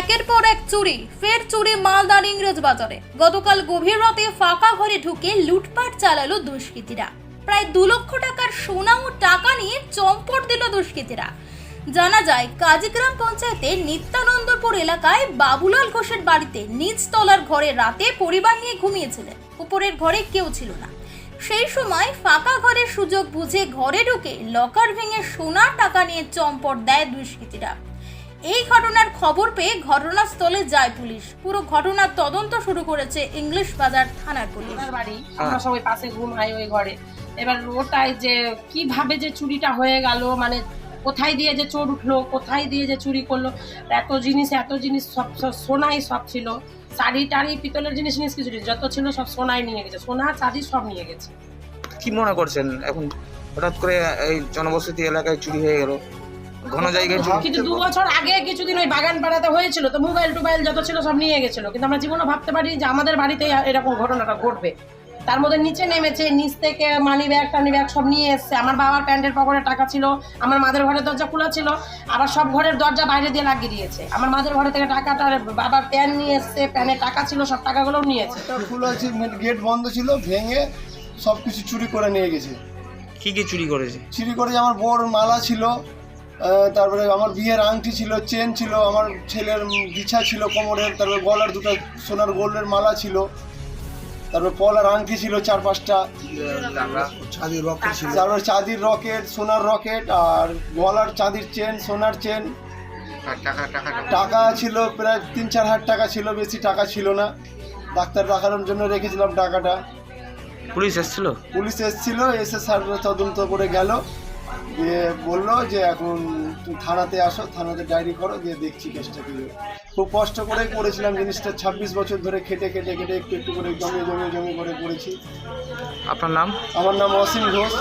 একের পর এক চুরি, ফের চুরি মালদার ইংরেজ বাজারে। গতকাল গভীর রাতে ফাঁকা ঘরে ঢুকে লুটপাট চালালো দুষ্কৃতীরা। প্রায় দু লক্ষ টাকার সোনা ও টাকা নিয়ে চম্পট দিল দুষ্কৃতীরা। জানা যায়, কাজীগ্রাম পঞ্চায়েতের নিত্যানন্দপুর এলাকায় বাবুলাল ঘোষের বাড়িতে নিচ তলার ঘরে রাতে পরিবার নিয়ে ঘুমিয়েছিলেন। উপরের ঘরে কেউ ছিল না। সেই সময় ফাঁকা ঘরের সুযোগ বুঝে ঘরে ঢুকে লকার ভেঙে সোনার টাকা নিয়ে চম্পট দেয় দুষ্কৃতীরা। এই ঘটনার খবর পেয়ে ঘটনাস্থলে যায় পুলিশ। পুরো ঘটনার তদন্ত শুরু করেছে ইংলিশ বাজার থানার পুলিশ। বাড়ি। আমরা সবাই পাশে ঘুম হাই ওই ঘরে। এবার ওটাই যে কীভাবে যে চুরিটা হয়ে গেল মানে কোথায় দিয়ে যে চোর উঠল কোথায় দিয়ে যে চুরি করল এত জিনিস এত জিনিস সব সব সোনাই সব ছিল। শাড়ি টাড়ি পিতলের জিনিস জিনিস কিছু নেই। যত ছিল সব সোনাই নিয়ে গেছে। সোনা চাঁদি সব নিয়ে গেছে। কি মনে করছেন এখন? হঠাৎ করে এই জনবসতি এলাকায় চুরি হয়ে গেল। ঘন জায়গায় কিন্তু দু বছর আগে কিছুদিন ওই বাগান পাড়াতে হয়েছিল তো মোবাইল টোবাইল যত ছিল সব নিয়ে গেছিল। কিন্তু আমরা জীবনে ভাবতে পারি যে আমাদের বাড়িতে এরকম ঘটনাটা ঘটবে। তার মধ্যে নিচে নেমেছে নিচ থেকে মানি ব্যাগ টানি ব্যাগ সব নিয়ে এসছে। আমার বাবার প্যান্টের পকেটে টাকা ছিল আমার মাদের ঘরের দরজা খোলা ছিল আবার সব ঘরের দরজা বাইরে দিয়ে লাগিয়ে দিয়েছে। আমার মাদের ঘরে থেকে টাকাটা বাবার প্যান নিয়ে এসছে প্যানে টাকা ছিল সব টাকাগুলোও নিয়েছে একটা ফুল আছে গেট বন্ধ ছিল ভেঙে সব কিছু চুরি করে নিয়ে গেছে। কি কি চুরি করেছে? চুরি করে আমার বড় মালা ছিল তারপরে আমার বিয়ের আংটি ছিল চেন ছিল আমার ছেলের বিছা ছিল কোমরের তারপরে গলার দুটো সোনার গোল্ডের মালা ছিল তারপরে পলার আংটি ছিল চার পাঁচটা। তারপরে চাঁদির রকেট সোনার রকেট আর গলার চাঁদির চেন সোনার চেন টাকা ছিল প্রায় তিন চার হাজার টাকা ছিল বেশি টাকা ছিল না। ডাক্তার দেখানোর জন্য রেখেছিলাম টাকাটা। পুলিশ এসেছিল? পুলিশ এসেছিল এসে স্যার তদন্ত করে গেল। দিয়ে বলল যে এখন তুমি থানাতে আসো থানাতে ডায়েরি করো দিয়ে দেখছি কেসটা কি। খুব কষ্ট করে করেছিলাম জিনিসটা ছাব্বিশ বছর ধরে খেটে খেটে খেটে একটু একটু করে জমে জমে জমে করে করেছি। আপনার নাম? আমার নাম অসীম ঘোষ।